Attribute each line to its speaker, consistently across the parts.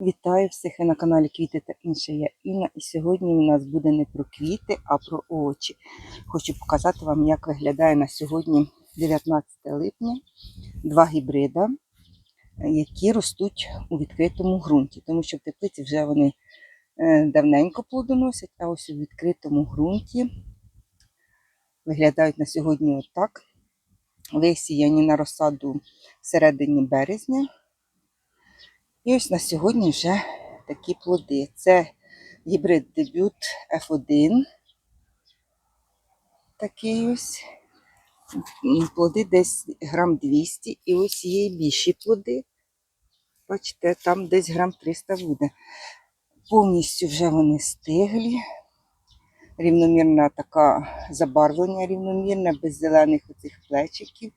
Speaker 1: Вітаю всіх на каналі Квіти та інше. Я Інна. І сьогодні у нас буде не про квіти, а про овочі. Хочу показати вам, як виглядає на сьогодні 19 липня два гібрида, які ростуть у відкритому ґрунті. Тому що в теплиці вже вони е, давненько плодоносять, а ось у відкритому ґрунті виглядають на сьогодні отак. Висіяні на розсаду всередині березня. І ось на сьогодні вже такі плоди. Це гібрид дебют F1. Такий ось. Плоди десь грам 200. І ось є більші плоди. Бачите, там десь грам 300 буде. Повністю вже вони стиглі. Рівномірна така забарвлення рівномірне, без зелених оцих плечиків.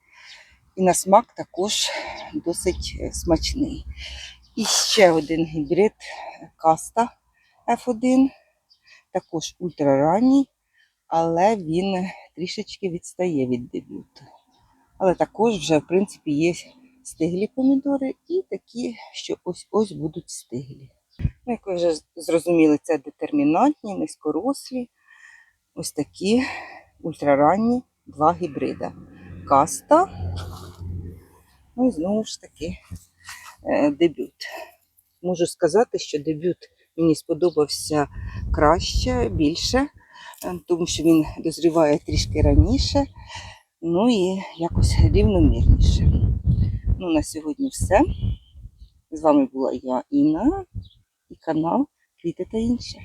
Speaker 1: І на смак також досить е, смачний. І ще один гібрид каста F1, також ультраранній, але він трішечки відстає від дебюту. Але також вже, в принципі, є стиглі помідори і такі, що ось-ось будуть стиглі. Ну, як ви вже зрозуміли, це детермінантні, низькорослі, ось такі ультраранні два гібрида. Каста, ну і знову ж таки е, дебют. Можу сказати, що дебют мені сподобався краще, більше, е, тому що він дозріває трішки раніше, ну і якось рівномірніше. Ну, на сьогодні все. З вами була я Інна і канал Квіти та інше.